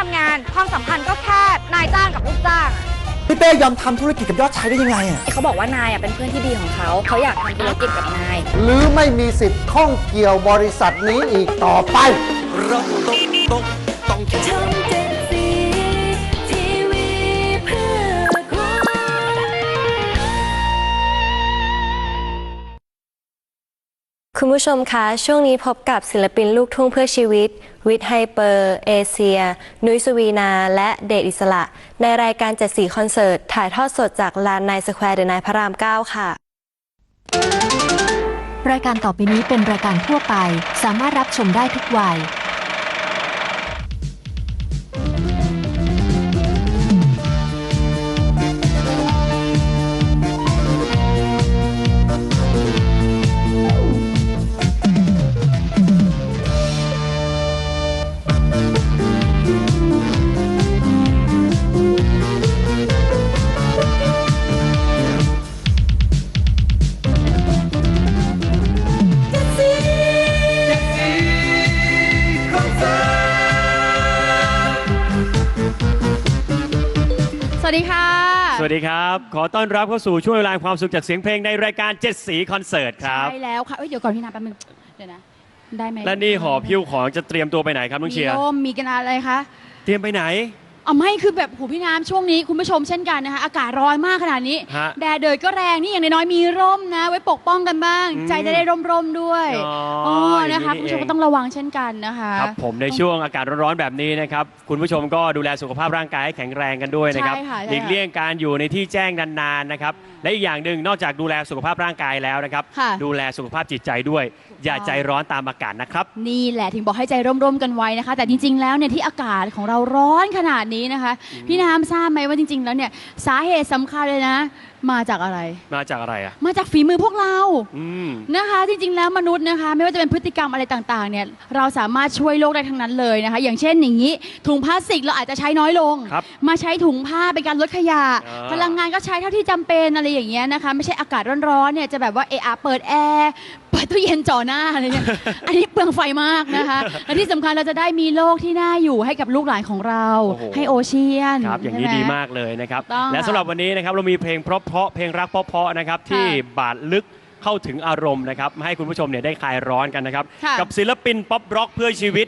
ทำงาน ความสัมพันธ์ก็แค่นายจ้างกับลูกจ้างอะพี่เป้ยอมทำธุรกิจกับยอดชายได้ยังไงอะเขาบอกว่านายอะเป็นเพื่อนที่ดีของเขา เขาอยากทำธุรกิจกับนาย หรือไม่มีสิทธิ์ข้องเกี่ยวบริษัทนี้อีกต่อไป เราต้องต้องต้องคิดช่องเจ็ดสีทีวีเพื่อคุณคุณผู้ชมคะ ช่วงนี้พบกับศิลปินลูกทุ่งเพื่อชีวิต วิทย์ไฮเปอร์ เอเชีย นุ้ยสุวีนา และเดชอิสระ ในรายการเจ็ดสีคอนเสิร์ต ถ่ายทอดสดจากลานนายสแควร์เดนายพระราม 9 ค่ะ รายการต่อไปนี้เป็นรายการทั่วไป สามารถรับชมได้ทุกวัย วัสดีค่ะ สวัสดีครับ ขอต้อนรับเข้าสู่ช่วงเวลาแห่งความสุขจากเสียงเพลงในรายการเจ็ดสีคอนเสิร์ตครับ ใช่แล้วค่ะเอ้ยเดี๋ยวก่อนพี่นาแป๊บนึงเดี๋ยวนะ ได้ไหมและนี่หอพิ้วของจะเตรียมตัวไปไหนครับน้องเชียร์มีร่มมีกันอะไรคะ เตรียมไปไหน เอาไม่คือแบบหูพี่น้ำช่วงนี้คุณผู้ชมเช่นกันนะคะอากาศร้อนมากขนาดนี้ ฮะแดดเดิดก็แรงนี่อย่างน้อยๆมีร่มนะ ไว้ปกป้องกันบ้าง อืมใจจะได้ร่มๆด้วยอ๋ออ๋ออย่างนี้นะคะนี่คุณผู้ชมเอง ก็ต้องระวังเช่นกันนะคะครับผมในช่วงอากาศร้อนๆแบบนี้นะครับคุณผู้ชมก็ดูแลสุขภาพร่างกายให้แข็งแรงกันด้วยนะครับใช่ค่ะใช่ค่ะหลีกเลี่ยงการอยู่ในที่แจ้งนานๆนะครับและอีกอย่างหนึ่งนอกจากดูแลสุขภาพร่างกายแล้วนะครับ ค่ะ ดูแลสุขภาพจิตใจด้วย อย่าใจร้อนตามอากาศนะครับ นี่แหละถึงบอกให้ใจร่มๆกันไว้นะคะ แต่จริงๆ แล้วเนี่ยที่อากาศของเราร้อนขนาดนี้นะคะ พี่น้ำทราบไหมว่าจริง ๆ แล้วเนี่ยสาเหตุสำคัญเลยนะ มาจากอะไร มาจากอะไรอะ มาจากฝีมือพวกเราอืม นะคะ จริง ๆ แล้วมนุษย์นะคะ ไม่ว่าจะเป็นพฤติกรรมอะไรต่างๆเนี่ยเราสามารถช่วยโลกได้ทั้งนั้นเลยนะคะ อย่างเช่นอย่างนี้ถุงพลาสติกเราอาจจะใช้น้อยลง ครับมาใช้ถุงผ้าเป็นการลดขยะ อ่า พลังงานก็ใช้เท่าที่จำเป็นอะไรอย่างเงี้ยนะคะ ไม่ใช่อากาศร้อนๆเนี่ยจะแบบว่าเอะอะเปิดแอร์เปิดตู้เย็นจ่อหน้าอะไรเนี่ย อันนี้เปลืองไฟมากนะคะและที่สำคัญเราจะได้มีโลกที่น่าอยู่ให้กับลูกหลานของเรา โอ้โห ให้โอเชียนครับอย่างนี้ใช่ไหดีมากเลยนะครับต้องและสำหรับวันนี้นะครับเรามีเพลงเพราะๆเพลงรักเพราะๆนะครับที่บาดลึกเข้าถึงอารมณ์นะครับมาให้คุณผู้ชมเนี่ยได้คลายร้อนกันนะครับค่ะ กับศิลปินป๊อปร็อกเพื่อชีวิต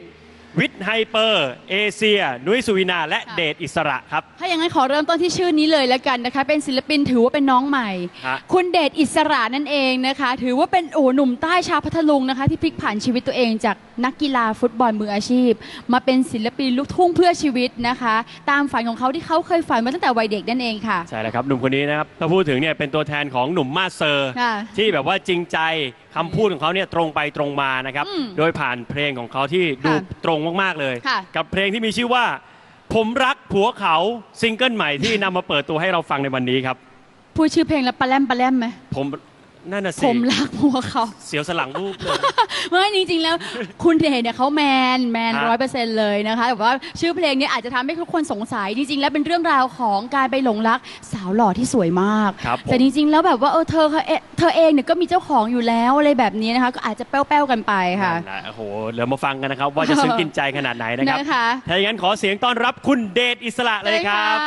วิทย์ไฮเปอร์ เอเชีย นุ้ยสุวินา และเดชอิสระครับ ถ้าอย่างนั้นขอเริ่มต้นที่ชื่อนี้เลยแล้วกันนะคะ เป็นศิลปินถือว่าเป็นน้องใหม่ ฮะ คุณเดชอิสระนั่นเองนะคะ ถือว่าเป็นโอ้หนุ่มใต้ชาวพัทลุงนะคะ ที่พลิกผันชีวิตตัวเองจากนักกีฬาฟุตบอลมืออาชีพ มาเป็นศิลปินลูกทุ่งเพื่อชีวิตนะคะ ตามฝันของเขาที่เขาเคยฝันมาตั้งแต่วัยเด็กนั่นเองค่ะ ใช่แล้วครับ หนุ่มคนนี้นะครับ ถ้าพูดถึงเนี่ยเป็นตัวแทนของหนุ่มมาสเซอร์ ค่ะที่แบบว่าจริงใจ คำพูดของเขาเนี่ยตรงไปตรงมานะครับอืมโดยผ่านเพลงของเขาที่ดูค่ะตรงมากๆเลยค่ะกับเพลงที่มีชื่อว่า ผมรักผัวเขาซิงเกิลใหม่ที่นำมาเปิดตัวให้เราฟังในวันนี้ครับ พูดชื่อเพลงแล้วปลาแลมปลาแลมไหมผม นั่นน่ะสิผมรักผัวเขาเสียวสลังรูปเลย ไม่จริงๆแล้วคุณเดชเนี่ยเขาแมนแมนฮะร้อยเปอร์เซ็นต์เลยนะคะแต่ว่าชื่อเพลงเนี้อาจจะทำให้ทุกคนสงสัยจริงๆ แล้วเป็นเรื่องราวของการไปหลงรักสาวหล่อที่สวยมาก ครับผม แต่จริงๆ แล้วแบบว่าเออเธอเอเธอเองเนี่ยก็มีเจ้าของอยู่แล้วอะไรแบบนี้นะคะก็อาจจะแป้วๆกันไปค่ะ นั่นแหละโอ้โหเดี๋ยวมาฟังกันนะครับ ว่าจะซึ้งกินใจขนาดไหนนะครับนะคะ ถ้าอย่างนั้นขอเสียงต้อนรับคุณเดชอิสระเลยครับ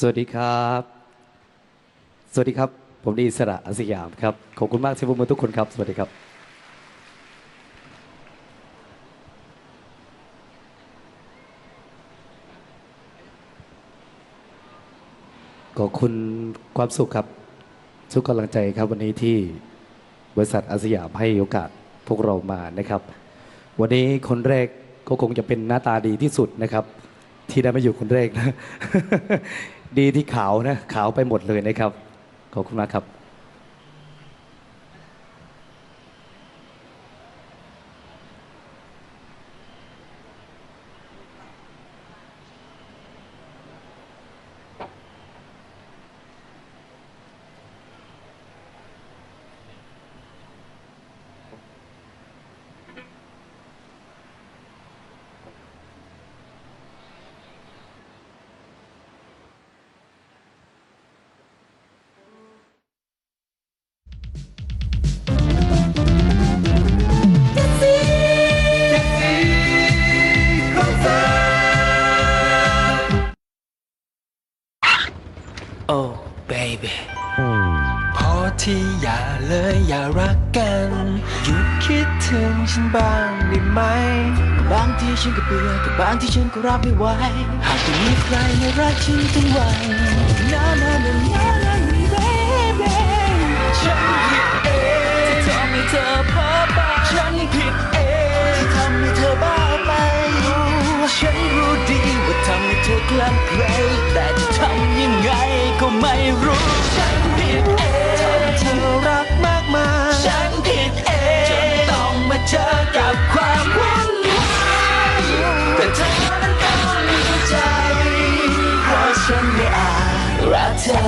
สวัสดีครับ สวัสดีครับ ผมดีสระอาสยามครับ ขอบคุณมากที่พวกมือทุกคนครับ สวัสดีครับ ขอบคุณความสุขครับ ทุกกำลังใจครับวันนี้ที่บริษัทอาสยามให้โอกาสพวกเรามานะครับ วันนี้คนแรกก็คงจะเป็นหน้าตาดีที่สุดนะครับ ที่ได้มาอยู่คนแรกนะ ดีที่ขาวนะ ขาวไปหมดเลยนะครับ ขอบคุณมากครับ โอ้ baby พอที่อย่าเลยอย่ารักกัน หยุดคิดถึงฉันบ้างได้ไหม บางทีฉันก็เบื่อแต่บางที่ฉันก็รับไม่ไหว หากจะมีใครในรักฉันทั้งวันนานานานา ไม่รู้ ฉันผิดเองทำเธอรักมากมายฉันผิดเองจนต้องมาเจอกับความวุ่นวายแต่เธอนั้นก็มีใจ เพราะฉันไม่อาจรักเธอ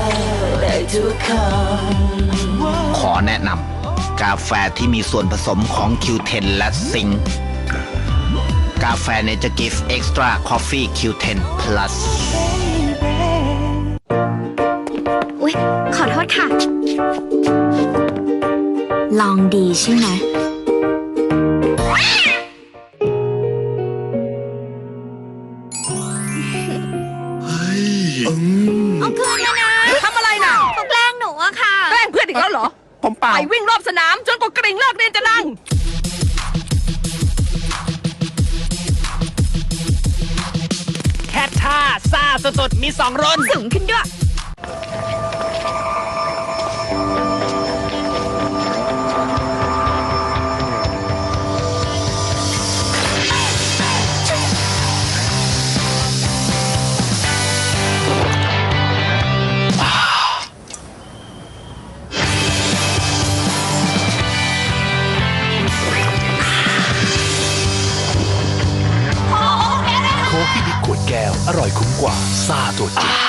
ได้ทุกคำขอแนะนำกาแฟที่มีส่วนผสมของ Q10 และซิงค์กาแฟเนเจอร์กิฟต์เอ็กซ์ตร้าคอฟฟี่ Q10 plus อุ๊ย ค่ะ ลองดีใช่ไหมเอาคืนมานะทำอะไรน่ะเขาแกล้งหนูอะค่ะ แกล้งเพื่อนอีกแล้วเหรอ ผมเปล่า ไปวิ่งรอบสนามจนกว่ากริ่งเลิกเรียนจะดัง แค่ท่าซ่าสุดๆมีสองรนสูงขึ้นด้วย อร่อยคุ้มกว่าซาตัวจริง